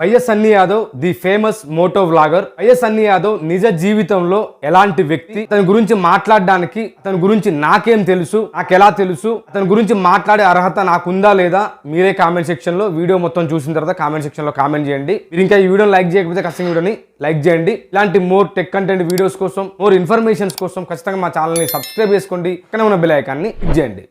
YS Anni Yadav the famous moto vlogger. YS Anni Yadav నిజ జీవితంలో ఎలాంటి వ్యక్తి? తన గురించి మాట్లాడడానికి తన గురించి నాకేం తెలుసు నాకు ఎలా తెలుసు తన గురించి మాట్లాడే అర్హత నాకుందా లేదా? మీరే కామెంట్ సెక్షన్లో వీడియో మొత్తం చూసిన తర్వాత కామెంట్ సెక్షన్లో కామెంట్ చేయండి. మీరు ఇంకా ఈ వీడియో లైక్ చేయకపోతే ఖచ్చితంగా వీడియోని లైక్ చేయండి. ఇలాంటి మోర్ టెక్ కంటెంట్ వీడియోస్ కోసం మోర్ ఇన్ఫర్మేషన్స్ కోసం ఖచ్చితంగా మా ఛానల్ని సబ్స్క్రైబ్ చేసుకోండి. పక్కనే ఉన్న బెల్ ఐకాన్ని క్లిక్ చేయండి.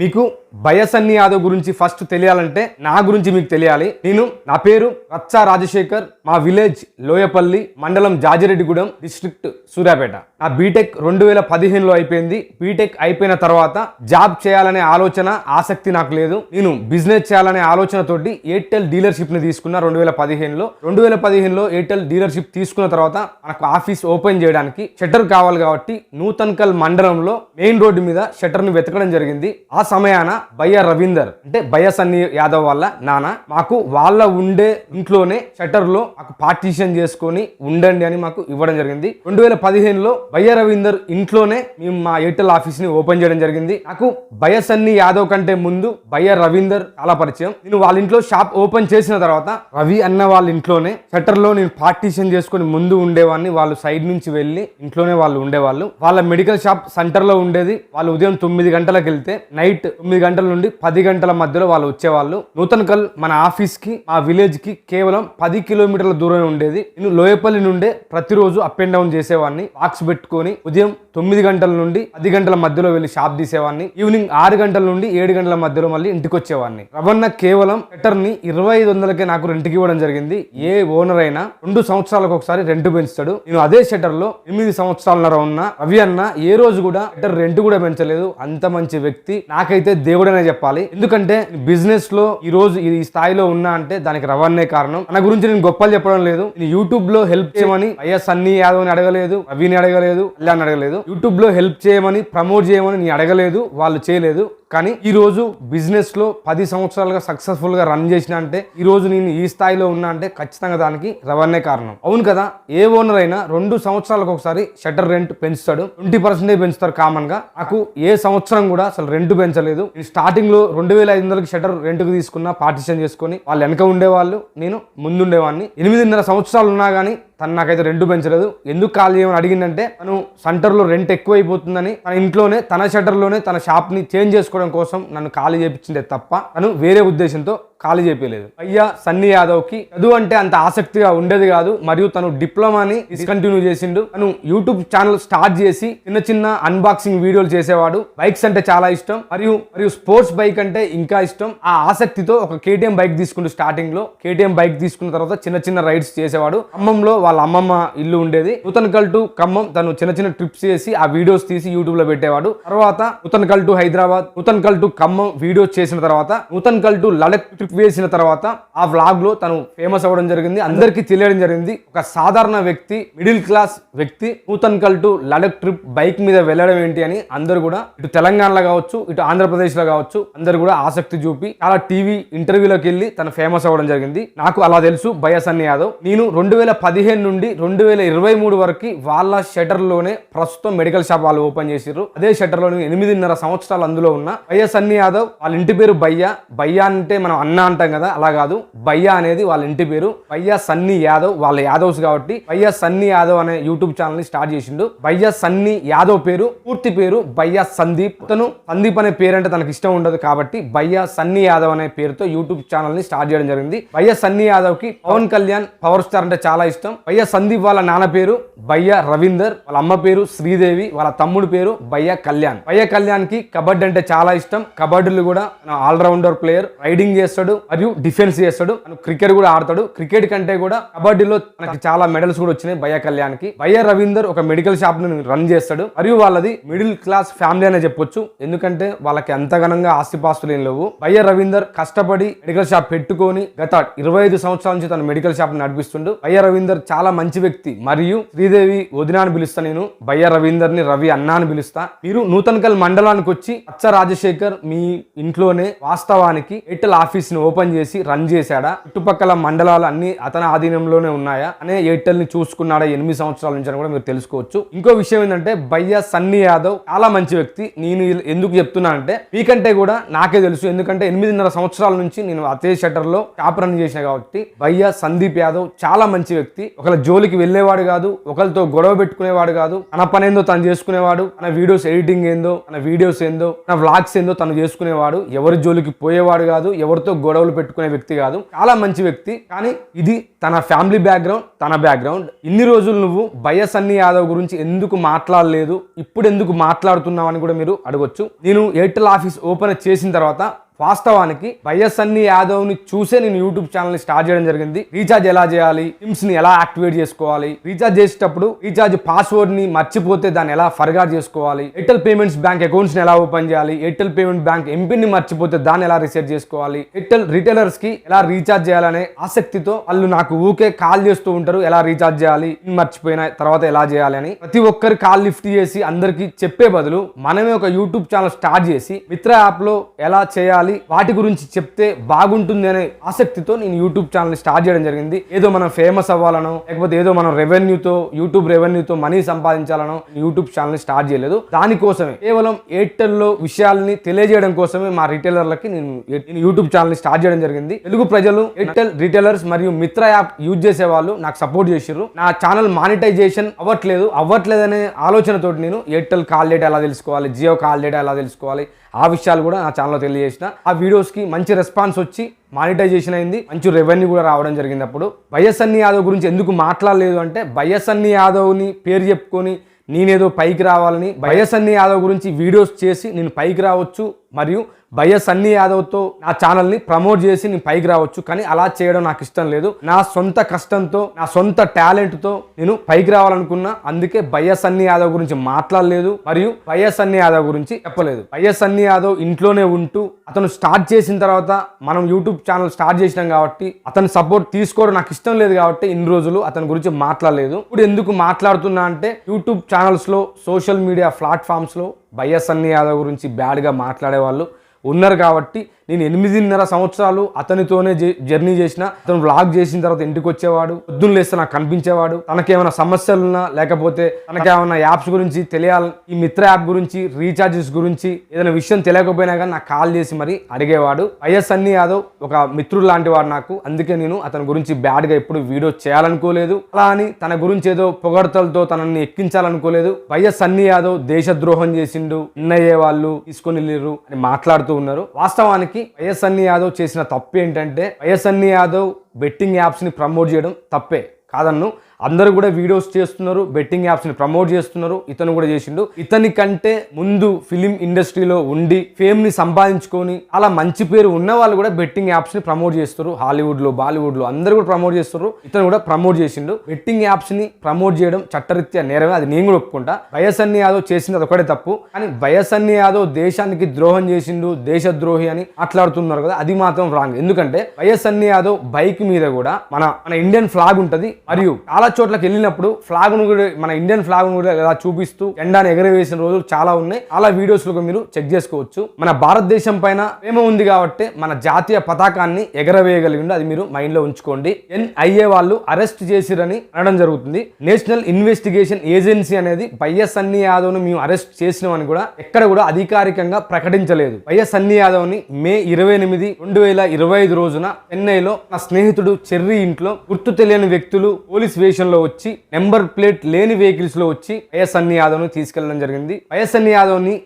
మీకు బయసన్ని యాదవ్ గురించి ఫస్ట్ తెలియాలంటే నా గురించి మీకు తెలియాలి. నేను నా పేరు రచ్చా రాజశేఖర్. మా విలేజ్ లోయపల్లి మండలం జాజిరెడ్డిగూడెం డిస్ట్రిక్ట్ సూర్యాపేట. నా బీటెక్ రెండు వేల పదిహేనులో అయిపోయింది. బీటెక్ అయిపోయిన తర్వాత జాబ్ చేయాలనే ఆలోచన ఆసక్తి నాకు లేదు. నేను బిజినెస్ చేయాలనే ఆలోచనతోటి ఎయిర్టెల్ డీలర్షిప్ని తీసుకున్న రెండు వేల పదిహేనులో. రెండు వేల పదిహేనులో ఎయిర్టెల్ డీలర్షిప్ తీసుకున్న తర్వాత మనకు ఆఫీస్ ఓపెన్ చేయడానికి షట్టర్ కావాలి కాబట్టి నూతన్కల్ మండలంలో మెయిన్ రోడ్డు మీద షట్టర్ని వెతకడం జరిగింది. ఆ సమయాన బయ్య రవీందర్ అంటే బయ్య సన్ని యాదవ్ వాళ్ళ నాన్న. మాకు వాళ్ళ ఉండే ఇంట్లోనే షట్టర్లో మాకు పార్టీషన్ చేసుకొని ఉండండి అని మాకు ఇవ్వడం జరిగింది. రెండు వేల పదిహేనులో బయ్య రవీందర్ ఇంట్లోనే మేము మా ఎయిర్టెల్ ఆఫీస్ని ఓపెన్ చేయడం జరిగింది. నాకు బయ్య సన్ని యాదవ్ కంటే ముందు బయ్య రవీందర్ చాలా పరిచయం. నేను వాళ్ళ ఇంట్లో షాప్ ఓపెన్ చేసిన తర్వాత రవి అన్న వాళ్ళ ఇంట్లోనే షట్టర్లో నేను పార్టీషన్ చేసుకొని ముందు ఉండేవాడిని. వాళ్ళు సైడ్ నుంచి వెళ్ళి ఇంట్లోనే వాళ్ళు ఉండేవాళ్ళు. వాళ్ళ మెడికల్ షాప్ సెంటర్లో ఉండేది. వాళ్ళు ఉదయం తొమ్మిది గంటలకు వెళ్తే నైట్ తొమ్మిది గంటల నుండి పది గంటల మధ్యలో వాళ్ళు వచ్చేవాళ్ళు. నూతన్ కల్ మన ఆఫీస్కి మా విలేజ్కి కేవలం పది కిలోమీటర్ల దూరం ఉండేది. నేను లోయపల్లి నుండే ప్రతిరోజు అప్ అండ్ డౌన్ చేసేవాడిని. బాక్స్ పెట్టుకొని ఉదయం తొమ్మిది గంటల నుండి పది గంటల మధ్యలో వెళ్ళి షాప్ తీసేవాడిని. ఈవినింగ్ ఆరు గంటల నుండి ఏడు గంటల మధ్యలో మళ్ళీ ఇంటికి వచ్చేవాడిని రవణ కేవలం షట్టర్ ఇరవై ఐదు వందలకే నాకు రెంట్కి ఇవ్వడం జరిగింది. ఏ ఓనర్ అయినా రెండు సంవత్సరాలకు ఒకసారి రెంట్ పెంచుతాడు. నేను అదే షట్టర్లో ఎనిమిది సంవత్సరాలన్నర ఉన్న రవి అన్న ఏ రోజు కూడా షట్టర్ రెంట్ కూడా పెంచలేదు. అంత మంచి వ్యక్తి. నాకైతే కూడా చెప్పాలి. ఎందుకంటే బిజినెస్లో ఈ రోజు ఈ స్థాయిలో ఉన్నా అంటే దానికి రవాణే కారణం. నా గురించి నేను గొప్పలు చెప్పడం లేదు. నేను యూట్యూబ్లో హెల్ప్ చేయమని అయ్యా సన్నీ యాదవ్ అని అడగలేదు రవిని అడగలేదు కళ్యాణ్ అడగలేదు. యూట్యూబ్లో హెల్ప్ చేయమని ప్రమోట్ చేయమని నేను అడగలేదు వాళ్ళు చేయలేదు. కానీ ఈ రోజు బిజినెస్లో పది సంవత్సరాలుగా సక్సెస్ఫుల్గా రన్ చేసిన అంటే ఈ రోజు నేను ఈ స్థాయిలో ఉన్నా అంటే ఖచ్చితంగా దానికి రవణే కారణం. అవును కదా ఏ ఓనర్ అయినా రెండు సంవత్సరాలకు ఒకసారి షట్టర్ రెంట్ పెంచుతాడు. ట్వంటీ పర్సెంటేజ్ పెంచుతారు కామన్గా నాకు ఏ సంవత్సరం కూడా అసలు రెంట్ పెంచలేదు. నేను స్టార్టింగ్లో రెండు వేల ఐదు వందలకి షట్టర్ రెంట్కు తీసుకున్న పార్టిషన్ చేసుకొని వాళ్ళు వెనక ఉండేవాళ్ళు నేను ముందుండేవాడిని. ఎనిమిదిన్నర సంవత్సరాలు ఉన్నా కానీ తను నాకైతే రెంట్ పెంచలేదు. ఎందుకు కాల్ చేయమని అడిగిందంటే తను సెంటర్లో రెంట్ ఎక్కువైపోతుందని తన ఇంట్లోనే తన షట్టర్లోనే తన షాప్ని చేంజ్ చేసుకోవడం కోసం నన్ను ఖాళీ చేయించిందే తప్ప తను వేరే ఉద్దేశంతో ఖాళీ చేయలేదు అయ్యా సన్నీ యాదవ్కి చదువు అంటే అంత ఆసక్తిగా ఉండేది కాదు మరియు తను డిప్లొమాని డిస్కంటిన్యూ చేసిండు. తను యూట్యూబ్ ఛానల్ స్టార్ట్ చేసి చిన్న చిన్న అన్బాక్సింగ్ వీడియోలు చేసేవాడు. బైక్స్ అంటే చాలా ఇష్టం మరియు మరియు స్పోర్ట్స్ బైక్ అంటే ఇంకా ఇష్టం. ఆ ఆసక్తితో ఒక కేటీఎం బైక్ తీసుకుంటూ స్టార్టింగ్లో. కేటీఎం బైక్ తీసుకున్న తర్వాత చిన్న చిన్న రైడ్స్ చేసేవాడు. ఖమ్మంలో వాళ్ళ అమ్మమ్మ ఇల్లు ఉండేది. నూతన్ కల్ టు ఖమ్మం తను చిన్న చిన్న ట్రిప్స్ చేసి ఆ వీడియోస్ తీసి యూట్యూబ్లో పెట్టేవాడు. తర్వాత నూతన్ కల్ టు హైదరాబాద్ నూతన్ కల్ టు ఖమ్మం వీడియోస్ చేసిన తర్వాత నూతన్ కల్ టు లడక్ క్లిప్ వేసిన తర్వాత ఆ వ్లాగ్లో తను ఫేమస్ అవ్వడం జరిగింది. అందరికీ తెలియడం జరిగింది. ఒక సాధారణ వ్యక్తి మిడిల్ క్లాస్ వ్యక్తి నూతన్ కల్ టు లడక్ ట్రిప్ బైక్ మీద వెళ్ళడం ఏంటి అని అందరూ కూడా ఇటు తెలంగాణలో కావచ్చు ఇటు ఆంధ్రప్రదేశ్లో కావచ్చు అందరు కూడా ఆసక్తి చూపి చాలా టీవీ ఇంటర్వ్యూలోకి వెళ్ళి తను ఫేమస్ అవ్వడం జరిగింది. నాకు అలా తెలుసు బయసన్ని యాదవ్. నేను రెండు వేల పదిహేను నుండి రెండు వేల ఇరవై మూడు వరకు వాళ్ళ షటర్లోనే ప్రస్తుతం మెడికల్ షాప్ వాళ్ళు ఓపెన్ చేసిర్రు. అదే షటర్లో ఎనిమిదిన్నర సంవత్సరాలు అందులో ఉన్న. బయ్య సన్ని యాదవ్ వాళ్ళ ఇంటి పేరు బయ్య. బయ్య అంటే మనం అన్న అంటాం కదా అలా కాదు. భయ్యా అనేది వాళ్ళ ఇంటి పేరు. భయ్యా సన్నీ యాదవ్ వాళ్ళ యాదవ్స్ కాబట్టి భయ్యా సన్నీ యాదవ్ అనే యూట్యూబ్ ఛానల్ని స్టార్ట్ చేసిండు. భయ్యా సన్నీ యాదవ్ పేరు పూర్తి పేరు భయ్యా సందీప్. తను సందీప్ అనే పేరు అంటే తనకి ఇష్టం ఉండదు కాబట్టి భయ్యా సన్నీ యాదవ్ అనే పేరుతో యూట్యూబ్ ఛానల్ని స్టార్ట్ చేయడం జరిగింది. భయ్యా సన్నీ యాదవ్కి పవన్ కళ్యాణ్ పవర్ స్టార్ అంటే చాలా ఇష్టం. భయ్యా సందీప్ వాళ్ళ నాన్న పేరు భయ్యా రవీందర్ వాళ్ళ అమ్మ పేరు శ్రీదేవి వాళ్ళ తమ్ముడు పేరు భయ్యా కళ్యాణ్. భయ్యా కళ్యాణ్కి కబడ్డీ అంటే చాలా ఇష్టం. కబడ్డీలు కూడా ఆల్రౌండర్ ప్లేయర్. రైడింగ్ చేస్తాడు మరియు డిఫెన్స్ చేస్తాడు. తను క్రికెట్ కూడా ఆడతాడు. క్రికెట్ కంటే కూడా కబడ్డీలో తనకి చాలా మెడల్స్ కూడా వచ్చినాయి భయ కళ్యాణ్కి భయ రవీందర్ ఒక మెడికల్ షాప్ని రన్ చేస్తాడు. మరియు వాళ్ళది మిడిల్ క్లాస్ ఫ్యామిలీ అనే చెప్పొచ్చు. ఎందుకంటే వాళ్ళకి అంతగనంగా ఆస్తిపాస్తులు ఏం లేవు. భయ రవీందర్ కష్టపడి మెడికల్ షాప్ పెట్టుకొని గత ఇరవై ఐదు సంవత్సరాల నుంచి తన మెడికల్ షాప్ నడిపిస్తుండు. భయ రవీందర్ చాలా మంచి వ్యక్తి. మరియు శ్రీదేవి వదిన అని పిలుస్తా నేను. బయ్య రవీందర్ని రవి అన్న అని పిలుస్తా. మీరు నూతనకల్ మండలానికి వచ్చి అచ్చ రాజశేఖర్ మీ ఇంట్లోనే వాస్తవానికి ఎయిర్టెల్ ఆఫీస్ని ని ఓపెన్ చేసి రన్ చేశాడా? చుట్టుపక్కల మండలాలు అన్ని అతని ఆధీనంలోనే ఉన్నాయా? అనే ఎయిర్టెల్ని చూసుకున్నాడా ఎనిమిది సంవత్సరాల నుంచి అని కూడా మీరు తెలుసుకోవచ్చు. ఇంకో విషయం ఏంటంటే భయ్య సన్నీ యాదవ్ చాలా మంచి వ్యక్తి. నేను ఎందుకు ఎందుకు చెప్తున్నానంటే మీకంటే కూడా నాకే తెలుసు. ఎందుకంటే ఎనిమిదిన్నర సంవత్సరాల నుంచి నేను అతే షట్టర్లో టాప్ రన్ చేసిన కాబట్టి భయ్య సందీప్ యాదవ్ చాలా మంచి వ్యక్తి. ఒకళ్ళ జోలికి వెళ్ళేవాడు కాదు ఒకరితో గొడవ పెట్టుకునేవాడు కాదు. తన పనేందో తను చేసుకునేవాడు తన వీడియోస్ ఎడిటింగ్ ఏందో తన వీడియోస్ ఏందో తన వ్లాగ్స్ ఏందో తను చేసుకునేవాడు. ఎవరి జోలికి పోయేవాడు కాదు ఎవరితో గొడవలు పెట్టుకునే వ్యక్తి కాదు. చాలా మంచి వ్యక్తి. కానీ ఇది తన ఫ్యామిలీ బ్యాక్గ్రౌండ్. తన బ్యాక్గ్రౌండ్ ఇన్ని రోజులు నువ్వు భయ సన్నీ యాదవ్ గురించి ఎందుకు మాట్లాడలేదు? ఇప్పుడు ఎందుకు మాట్లాడుతున్నావు అని కూడా మీరు అడగొచ్చు. నేను ఎయిర్టెల్ ఆఫీస్ ఓపెన్ చేసిన తర్వాత వాస్తవానికి వైఎస్ఎన్ని యాదవ్ని చూసే నేను యూట్యూబ్ ఛానల్ని స్టార్ట్ చేయడం జరిగింది. రీఛార్జ్ ఎలా చేయాలి? సిమ్స్ని ఎలా యాక్టివేట్ చేసుకోవాలి? రీఛార్జ్ చేసేటప్పుడు రీఛార్జ్ పాస్వర్డ్ని మర్చిపోతే దాన్ని ఎలా ఫర్గాట్ చేసుకోవాలి? ఎయిర్టెల్ పేమెంట్స్ బ్యాంక్ అకౌంట్స్ని ఎలా ఓపెన్ చేయాలి? ఎయిర్టెల్ పేమెంట్ బ్యాంక్ ఎంపిన్ని మర్చిపోతే దాన్ని ఎలా రీసెట్ చేసుకోవాలి? ఎయిర్టెల్ రిటైలర్స్కి ఎలా రీఛార్జ్ చేయాలనే ఆసక్తితో వాళ్ళు నాకు ఊకే కాల్ చేస్తూ ఉంటారు. ఎలా రీఛార్జ్ చేయాలి? మర్చిపోయిన తర్వాత ఎలా చేయాలి అని ప్రతి ఒక్కరి కాల్ లిఫ్ట్ చేసి అందరికి చెప్పే బదులు మనమే ఒక యూట్యూబ్ ఛానల్ స్టార్ట్ చేసి మిత్ర యాప్లో ఎలా చేయాలి వాటి గురించి చెప్తే బాగుంటుంది అనే ఆసక్తితో నేను యూట్యూబ్ ఛానల్ స్టార్ట్ చేయడం జరిగింది. ఏదో మనం ఫేమస్ అవ్వాలనో లేకపోతే ఏదో మనం రెవెన్యూతో యూట్యూబ్ రెవెన్యూతో మనీ సంపాదించాలనో యూట్యూబ్ ఛానల్ స్టార్ట్ చేయలేదు. దానికోసమే కేవలం ఎయిర్టెల్లో విషయాల్ని తెలియజేయడం కోసమే మా రిటైలర్లకి నేను నేను యూట్యూబ్ ఛానల్ స్టార్ట్ చేయడం జరిగింది. తెలుగు ప్రజలు ఎయిర్టెల్ రిటైలర్స్ మరియు మిత్ర యాప్ యూజ్ చేసే వాళ్ళు నాకు సపోర్ట్ చేసిర్రు. నా ఛానల్ మానిటైజేషన్ అవ్వట్లేదు. అవ్వట్లేదనే ఆలోచనతోటి నేను ఎయిర్టెల్ కాల్ డేటా ఎలా తెలుసుకోవాలి జియో కాల్ డేటా ఎలా తెలుసుకోవాలి ఆ విషయాలు కూడా నా ఛానల్లో తెలియజేసిన. ఆ వీడియోస్కి మంచి రెస్పాన్స్ వచ్చి మానిటైజేషన్ అయింది. మంచి రెవెన్యూ కూడా రావడం జరిగింది అప్పుడు. వైఎస్ఎన్ని యాదవ్ గురించి ఎందుకు మాట్లాడలేదు అంటే వైఎస్ఎన్ని యాదవ్ని పేరు చెప్పుకొని నేనేదో పైకి రావాలని వైఎస్ఎన్ని యాదవ్ గురించి వీడియోస్ చేసి నేను పైకి రావచ్చు మరియు భయ సన్నీ యాదవ్తో నా ఛానల్ని ప్రమోట్ చేసి నేను పైకి రావచ్చు. కానీ అలా చేయడం నాకు ఇష్టం లేదు. నా సొంత కష్టంతో నా సొంత టాలెంట్తో నేను పైకి రావాలనుకున్నా అందుకే భయ సన్నీ యాదవ్ గురించి మాట్లాడలేదు మరియు భయ సన్నీ యాదవ్ గురించి చెప్పలేదు. భయ సన్నీ యాదవ్ ఇంట్లోనే ఉంటూ అతను స్టార్ట్ చేసిన తర్వాత మనం యూట్యూబ్ ఛానల్ స్టార్ట్ చేసినాం కాబట్టి అతని సపోర్ట్ తీసుకోవడం నాకు ఇష్టం లేదు కాబట్టి ఇన్ని రోజులు అతని గురించి మాట్లాడలేదు. ఇప్పుడు ఎందుకు మాట్లాడుతున్నా అంటే యూట్యూబ్ ఛానల్స్లో సోషల్ మీడియా ప్లాట్ఫామ్స్లో భయ సన్నీ యాదవ్ గురించి బ్యాడ్గా మాట్లాడే వాళ్ళు ఉన్నారు కాబట్టి నేను ఎనిమిదిన్నర సంవత్సరాలు అతనితోనే జర్నీ చేసిన అతను వ్లాగ్ చేసిన తర్వాత ఇంటికి వచ్చేవాడు పొద్దున్న లేస్తే నాకు కనిపించేవాడు. తనకేమైనా సమస్యలున్నా లేకపోతే తనకేమైనా యాప్స్ గురించి తెలియాలి ఈ మిత్ర యాప్ గురించి రీఛార్జెస్ గురించి ఏదైనా విషయం తెలియకపోయినా కానీ నాకు కాల్ చేసి మరి అడిగేవాడు. వైఎస్ అన్ని యాదవ్ ఒక మిత్రుడు లాంటి వాడు నాకు. అందుకే నేను అతని గురించి బ్యాడ్గా ఎప్పుడు వీడియో చేయాలనుకోలేదు. అలా అని తన గురించి ఏదో పొగడతలతో తనని ఎక్కించాలనుకోలేదు. వైఎస్ అన్ని యాదవ్ దేశద్రోహం చేసిండు అన్నయ్యే వాళ్ళు తీసుకొని వెళ్ళిర్రు అని మాట్లాడుతూ ఉన్నారు. వాస్తవానికి వైఎస్ అన్ని యాదవ్ చేసిన తప్పు ఏంటంటే వైఎస్ అన్ని యాదవ్ బెట్టింగ్ యాప్స్ని ప్రమోట్ చేయడం తప్పే కాదన్ను. అందరూ కూడా వీడియోస్ చేస్తున్నారు బెట్టింగ్ యాప్స్ని ప్రమోట్ చేస్తున్నారు ఇతను కూడా చేసిండు. ఇతని కంటే ముందు ఫిలిం ఇండస్ట్రీలో ఉండి ఫేమ్ని సంపాదించుకొని అలా మంచి పేరు ఉన్న వాళ్ళు కూడా బెట్టింగ్ యాప్స్ని ప్రమోట్ చేస్తారు హాలీవుడ్లో బాలీవుడ్లో అందరూ కూడా ప్రమోట్ చేస్తారు ఇతను కూడా ప్రమోట్ చేసిండు. బెట్టింగ్ యాప్స్ని ప్రమోట్ చేయడం చట్టరీత్యా నేరమే అది నేను కూడా ఒప్పుకుంటా. వయసన్ని యాదవ్ చేసింది అది ఒకటే తప్పు. కానీ వయసన్ని యాదవ్ దేశానికి ద్రోహం చేసిండు దేశద్రోహి అని మాట్లాడుతున్నారు కదా అది మాత్రం రాంగ్ ఎందుకంటే వయసన్ని యాదవ్ బైక్ మీద కూడా మన మన ఇండియన్ ఫ్లాగ్ ఉంటుంది. మరియు చాలా చోట్లకి వెళ్ళినప్పుడు ఫ్లాగ్ను కూడా మన ఇండియన్ ఫ్లాగ్ను కూడా ఇలా చూపిస్తూ ఎండాన్ని ఎగరవేసిన రోజులు చాలా ఉన్నాయి. అలా వీడియోస్లో మీరు చెక్ చేసుకోవచ్చు. మన భారతదేశం పైన ప్రేమ ఉంది కాబట్టి మన జాతీయ పతాకాన్ని ఎగరవేయగలిగిండు. అది మీరు మైండ్లో ఉంచుకోండి. ఎన్ఐఏ వాళ్ళు అరెస్ట్ చేసిరని అనడం జరుగుతుంది. నేషనల్ ఇన్వెస్టిగేషన్ ఏజెన్సీ అనేది వైఎస్ సన్నీ యాదవ్ను మేము అరెస్ట్ చేసినామని కూడా ఎక్కడ కూడా అధికారికంగా ప్రకటించలేదు. వైఎస్ సన్నీ యాదవ్ని మే ఇరవై ఎనిమిది రెండు వేల ఇరవై ఐదు రోజున చెన్నైలో నా స్నేహితుడు చెర్రీ ఇంట్లో గుర్తు తెలియని వ్యక్తులు పోలీస్ పొజిషన్లో వచ్చి నెంబర్ ప్లేట్ లేని వెహికల్స్లో వచ్చి వైఎస్ అన్ని యాదవ్ తీసుకెళ్ళడం జరిగింది. వైఎస్ అన్ని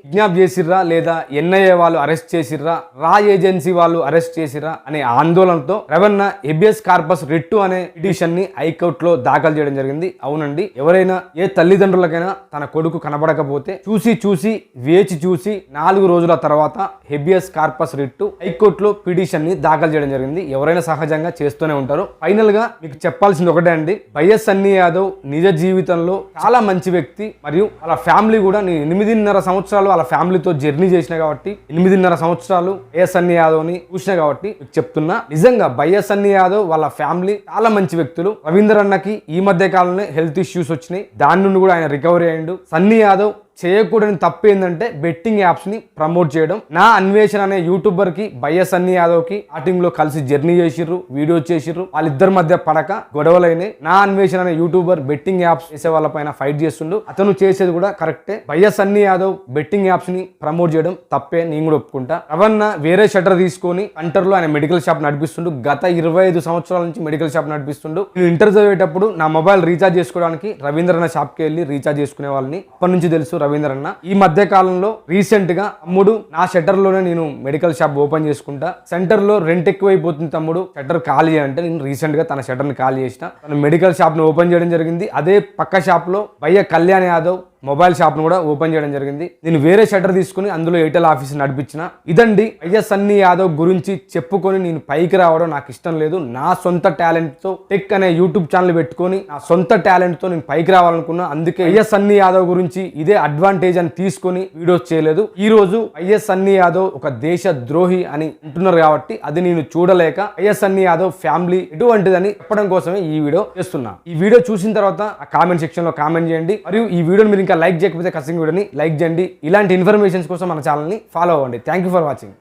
కిడ్నాప్ చేసిర్రా లేదా ఎన్ఐఏ వాళ్ళు అరెస్ట్ చేసిర్రా రా ఏజెన్సీ వాళ్ళు అరెస్ట్ చేసిర్రా అనే ఆందోళనతో రెవెన్న ఎబిఎస్ కార్పస్ రిట్టు అనే పిటిషన్ని హైకోర్టులో దాఖలు చేయడం జరిగింది. అవునండి ఎవరైనా ఏ తల్లిదండ్రులకైనా తన కొడుకు కనబడకపోతే చూసి చూసి వేచి చూసి నాలుగు రోజుల తర్వాత హెబియస్ కార్పస్ రిట్టు హైకోర్టులో పిటిషన్ని దాఖలు చేయడం జరిగింది. ఎవరైనా సహజంగా చేస్తూనే ఉంటారు. ఫైనల్గా మీకు చెప్పాల్సింది ఒకటే అండి వైఎస్ సన్నీ యాదవ్ నిజ జీవితంలో చాలా మంచి వ్యక్తి మరియు వాళ్ళ ఫ్యామిలీ కూడా నేను ఎనిమిదిన్నర సంవత్సరాలు వాళ్ళ ఫ్యామిలీతో జర్నీ చేసిన కాబట్టి ఎనిమిదిన్నర సంవత్సరాలు వైఎస్ సన్నీ యాదవ్ని చూసిన కాబట్టి మీకు చెప్తున్నా. నిజంగా వైఎస్ సన్నీ యాదవ్ వాళ్ళ ఫ్యామిలీ చాలా మంచి వ్యక్తులు. రవీందర్ అన్నకి ఈ మధ్య కాలంలో హెల్త్ ఇష్యూస్ వచ్చినాయి. దాని నుండి కూడా ఆయన రికవరీ అయ్యిండు. సన్నీ యాదవ్ చేయకూడని తప్పు ఏంటంటే బెట్టింగ్ యాప్స్ని ప్రమోట్ చేయడం. నా అన్వేషణ అనే యూట్యూబర్కి బయ్యస్ అన్ని యాదవ్కి యాదవ్ కలిసి జర్నీ చేసిర్రు వీడియో చేసిర్రు. వాళ్ళిద్దరి మధ్య పడక గొడవలైనాయి. నా అన్వేషణ అనే యూట్యూబర్ బెట్టింగ్ యాప్స్ చేసే వాళ్ళ పైన ఫైట్ చేస్తుండు. అతను చేసేది కూడా కరెక్టే. బయ్యస్ అన్ని యాదవ్ బెట్టింగ్ యాప్స్ని ప్రమోట్ చేయడం తప్పే నేను కూడా ఒప్పుకుంటా. రవణ వేరే షటర్ తీసుకొని అంటర్లో ఆయన మెడికల్ షాప్ నడిపిస్తుండు. గత ఇరవై ఐదు సంవత్సరాల నుంచి మెడికల్ షాప్ నడిపిస్తుండు. నేను ఇంటర్ చదివేటప్పుడు నా మొబైల్ రీఛార్జ్ చేసుకోవడానికి రవీంద్ర అన్న వెళ్ళి రీఛార్జ్ చేసుకునే వాళ్ళని. అప్పటి నుంచి తెలుసు రవీంద్ర అన్న. ఈ మధ్య కాలంలో రీసెంట్గా తమ్ముడు నా షట్టర్లోనే నేను మెడికల్ షాప్ ఓపెన్ చేసుకుంటా. సెంటర్లో రెంట్ ఎక్కువైపోతుంది తమ్ముడు. షట్టర్ ఖాళీ అంటే నేను రీసెంట్గా తన షట్టర్ని ఖాళీ చేసిన. తన మెడికల్ షాప్ని ఓపెన్ చేయడం జరిగింది. అదే పక్క షాప్లో భయ్య కళ్యాణ్ యాదవ్ మొబైల్ షాప్ను కూడా ఓపెన్ చేయడం జరిగింది. నేను వేరే షట్టర్ తీసుకుని అందులో ఎయిర్టెల్ ఆఫీస్ నడిపించిన. ఇదండి వైఎస్ సన్నీ యాదవ్ గురించి చెప్పుకొని నేను పైకి రావడం నాకు ఇష్టం లేదు. నా సొంత టాలెంట్తో టెక్ అనే యూట్యూబ్ ఛానల్ పెట్టుకొని నా సొంత టాలెంట్తో నేను పైకి రావాలనుకున్నా. అందుకే వైఎస్ సన్నీ యాదవ్ గురించి ఇదే అడ్వాంటేజ్ అని తీసుకొని వీడియోస్ చేయలేదు. ఈ రోజు వైఎస్ సన్నీ యాదవ్ ఒక దేశ ద్రోహి అని అంటున్నారు కాబట్టి అది నేను చూడలేక వైఎస్ సన్నీ యాదవ్ ఫ్యామిలీ ఎటువంటిదని చెప్పడం కోసమే ఈ వీడియో చేస్తున్నా. ఈ వీడియో చూసిన తర్వాత ఆ కామెంట్ సెక్షన్లో కామెంట్ చేయండి. మరియు ఈ వీడియోని మీరు ఇంకా లైక్ చేయకపోతే ఖచ్చితంగా వీడియోని లైక్ చేయండి. ఇలాంటి ఇన్ఫర్మేషన్స్ కోసం మన ఛానల్ని ఫాలో అవ్వండి. Thank you for watching